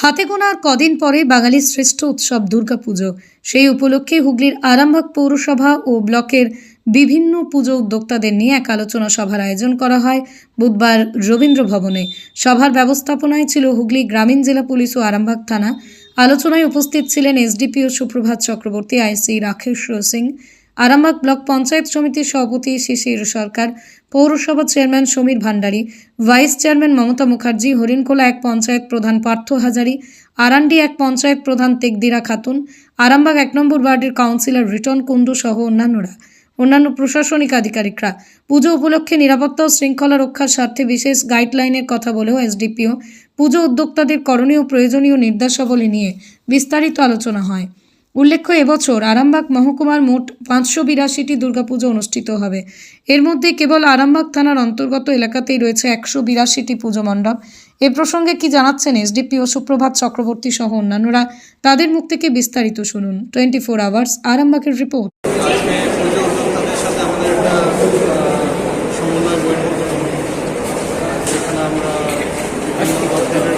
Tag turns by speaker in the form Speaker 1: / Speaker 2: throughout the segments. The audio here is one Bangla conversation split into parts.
Speaker 1: হাতে গোনা আর কদিন পরে বাঙালির শ্রেষ্ঠ উৎসব দুর্গাপুজো। সেই উপলক্ষে হুগলির আরামবাগ পৌরসভা ও ব্লকের বিভিন্ন পুজো উদ্যোক্তাদের নিয়ে এক আলোচনা সভার আয়োজন করা হয় বুধবার রবীন্দ্র ভবনে। সভার ব্যবস্থাপনায় ছিল হুগলি গ্রামীণ জেলা পুলিশ ও আরামবাগ থানা। আলোচনায় উপস্থিত ছিলেন SDPO Suprabhat Chakraborty, IC Rakesh Singh Arambagh block panchayat সমিতির সভাপতি শিশির সরকার, পৌরসভা chairman Samir Bhandari, vice chairman Mamata Mukherjee Harinkola এক পঞ্চায়েত প্রধান পার্থ হাজারি, আরান্ডি এক পঞ্চায়েত প্রধান তেকদিরা খাতুন, আরামবাগ এক নম্বর ওয়ার্ডের কাউন্সিলর রিটন কুণ্ডু সহ অন্যান্যরা। অন্যান্য প্রশাসনিক আধিকারিকরা। পুজো উপলক্ষে নিরাপত্তা ও শৃঙ্খলা রক্ষার স্বার্থে বিশেষ গাইডলাইনের কথা বলেও এসডিপিও। পুজো উদ্যোক্তাদের করণীয় প্রয়োজনীয় নির্দেশাবলী নিয়ে বিস্তারিত আলোচনা হয়। উল্লেখ্য, এবছর আরামবাগ মহকুমার মোট পাঁচশো বিরাশিটি দুর্গাপুজো অনুষ্ঠিত হবে। এর মধ্যে কেবল আরামবাগ থানার অন্তর্গত এলাকাতেই রয়েছে একশো বিরাশিটি পুজো মণ্ডপ। এ প্রসঙ্গে কি জানাচ্ছেন এসডিপিও সুপ্রভাত চক্রবর্তী সহ অন্যান্যরা? তাদের মুখ থেকে বিস্তারিত শুনুন। টোয়েন্টি ফোর আওয়ার্স, আরামবাগের রিপোর্ট
Speaker 2: আজকে পুজো উদ্যোক্তাদের সাথে আমাদের একটা আহ, সমন্বয় বৈঠক হলো যেখানে আমরা বিভিন্ন দপ্তরের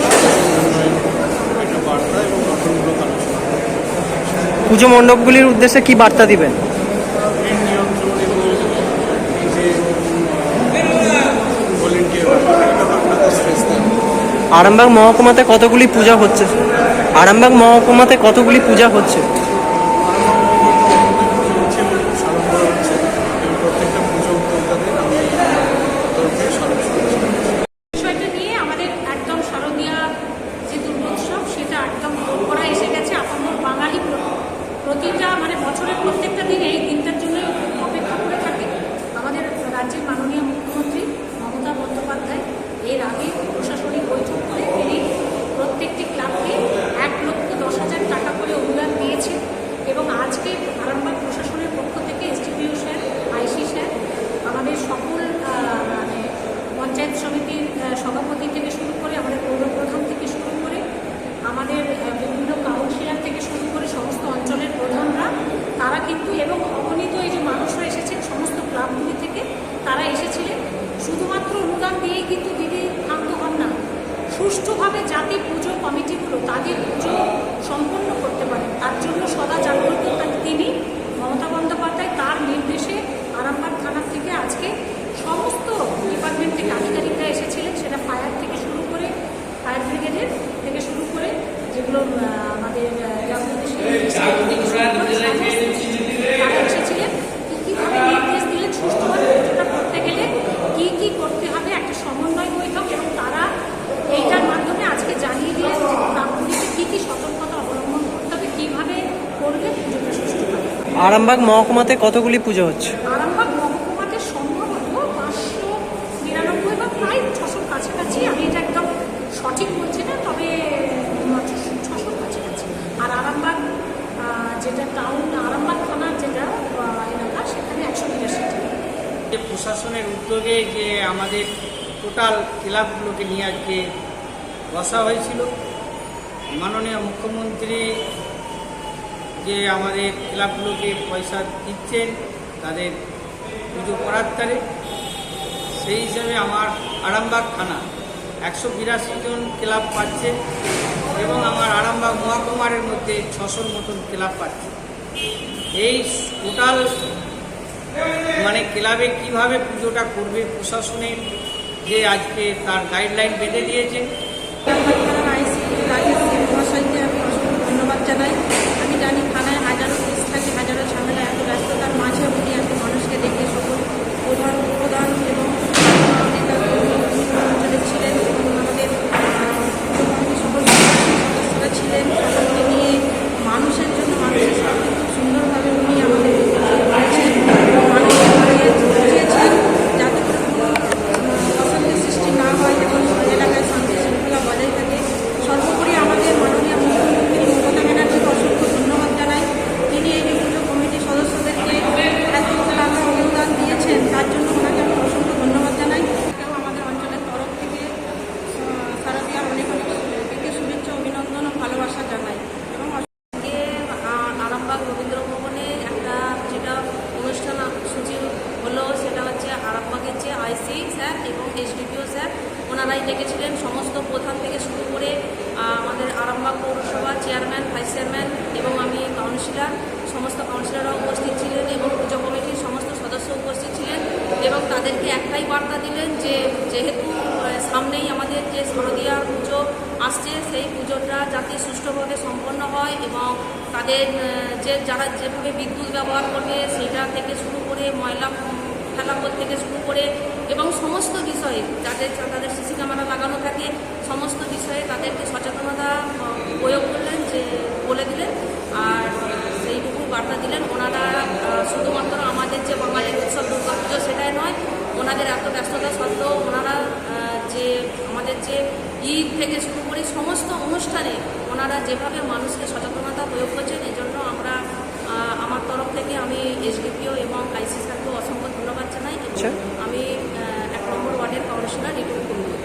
Speaker 2: উন্নয়ন একটা বার্তা এবং গঠনমূলক আলোচনা
Speaker 3: পুজো মণ্ডপগুলির উদ্দেশ্যে কি বার্তা দিবেন? আরামবাগ মহকুমাতে কতগুলি পূজা হচ্ছে? আরামবাগ মহকুমাতে কতগুলি পূজা হচ্ছে
Speaker 2: স্মরণ করা হচ্ছে এবং প্রত্যেকটা পুজো উদ্যোক্তাদের আমি তরফে স্মরণ করছি
Speaker 4: বিষয়টা নিয়ে আমাদের একদম শারদীয়া যে দুর্গোৎসব সেটা একদম ভোগ করা এসে গেছে আপামর বাঙালি প্র- প্রতিটা মানে বছরের প্রত্যেকটা দিনে এই দিনটার জন্য অপেক্ষা করে থাকে আমাদের রাজ্যের মাননীয় মুখ্যমন্ত্রী মমতা বন্দ্যোপাধ্যায় এর আগে প্রশাসনিক বৈঠক করে তিনি প্রত্যেকটি ক্লাবকে এক লক্ষ দশ হাজার টাকা করে অনুদান দিয়েছে এবং আজকে আরামবাগ প্রশাসনের পক্ষ থেকে এসডিপিও স্যার আইসি স্যার আমাদের সকল আহ, মানে পঞ্চায়েত সমিতির আহ, সভাপতি থেকে শুরু করে আমাদের পৌর প্রধান থেকে শুরু করে আমাদের আহ, বিভিন্ন কাউন্সিলর থেকে শুরু করে সমস্ত অঞ্চলের প্রধানরা তারা কিন্তু এবং অগণিত এই যে মানুষরা এসেছেন সমস্ত ক্লাবগুলি থেকে তারা এসেছিলেন শুধুমাত্র অনুদান দিয়েই কিন্তু দিদি ক্ষান্ত হন না। সুষ্ঠুভাবে যাতে পুজো কমিটিগুলো তাদের পুজো সম্পন্ন করতে পারে তার জন্য সদা জাগ্রত তিনি। মমতা বন্দ্যোপাধ্যায় তার নির্দেশে আরামবাগ থানার থেকে আজকে সমস্ত ডিপার্টমেন্ট থেকে আধিকারিকরা এসেছিলেন সেটা ফায়ার থেকে শুরু করে ফায়ার ব্রিগেডের থেকে শুরু করে যেগুলো আহ, আমাদের আহ, জাগ্রত শিবির থেকে শুরু করে সমস্ত তারা এসেছিলেন কী কীভাবে নির্দেশ দিলেন সুষ্ঠুভাবে পুজোটা করতে গেলে কী কী করতে হবে একটা সমন্বয় বৈঠক এবং তারা এইটার মাধ্যমে আজকে জানিয়ে দিলেন যে ক্লাবগুলিকে কী কী সতর্কতা অবলম্বন করতে হবে কীভাবে করলে পুজোটা সুষ্ঠু হবে
Speaker 3: আরামবাগ মহকুমাতে কতগুলি পুজো হচ্ছে?
Speaker 4: আরামবাগ মহকুমাতে সম্ভবত পাঁচশো নিরানব্বই বা প্রায় ছশোর কাছাকাছি। আমি এটা একদম সঠিক বলছি না তবে ছশোর কাছাকাছি। আর আরামবাগ যেটা টাউন আরামবাগ থানার যেটা এলাকা সেখানে একশো
Speaker 5: প্রশাসনের উদ্যোগে যে আমাদের টোটাল ক্লাবগুলোকে নিয়ে আজকে বসা হয়েছিল মাননীয় মুখ্যমন্ত্রী যে আমাদের ক্লাবগুলোকে পয়সা দিচ্ছেন, তাদের পুজো করার তারে সেই হিসাবে আমার আরামবাগ থানা একশো বিরাশি জন ক্লাব পাচ্ছে এবং আমার আরামবাগ মহাকুমারের মধ্যে ছশোর মতন ক্লাব পাচ্ছে। এই টোটাল মানে ক্লাবে কীভাবে পুজোটা করবে প্রশাসনের যে আজকে তার গাইডলাইন বেঁধে দিয়েছেন
Speaker 6: ধন্যবাদ জানাই। এবং এসডিপিও স্যার ওনারাই ডেকেছিলেন। সমস্ত প্রধান থেকে শুরু করে আমাদের আরামবাগ পৌরসভা চেয়ারম্যান, ভাইস চেয়ারম্যান এবং আমি কাউন্সিলর, সমস্ত কাউন্সিলররা উপস্থিত ছিলেন এবং পুজো কমিটির সমস্ত সদস্য উপস্থিত ছিলেন এবং তাদেরকে একটাই বার্তা দিলেন যে, যেহেতু সামনেই আমাদের যে শারদীয়ার পুজো আসছে, সেই পুজোটা যাতে সুষ্ঠুভাবে সম্পন্ন হয় এবং তাদের যে যারা যেভাবে বিদ্যুৎ ব্যবহার করবে, সেটা থেকে শুরু করে ময়লা ফেলাপথ থেকে শুরু করে যাদের তাদের সিসি ক্যামেরা লাগানো থাকে সমস্ত বিষয়ে তাদেরকে সচেতনতা প্রয়োগ করলেন যে বলে দিলেন আর সেইটুকু বার্তা দিলেন ওনারা শুধুমাত্র আমাদের যে বাঙালির উৎসব দুর্গা পুজো সেটাই নয় ওনাদের এত ব্যস্ততা সত্ত্বেও ওনারা যে আমাদের যে ঈদ থেকে শুরু করে সমস্ত অনুষ্ঠানে ওনারা যেভাবে মানুষকে সচেতনতা প্রয়োগ করছেন এই জন্য আমরা আমার তরফ থেকে আমি এসডিপিও এবং আইসি স্যারকেও অসংখ্য ধন্যবাদ জানাই
Speaker 3: আচ্ছা।
Speaker 6: আমি আহ, এক নম্বর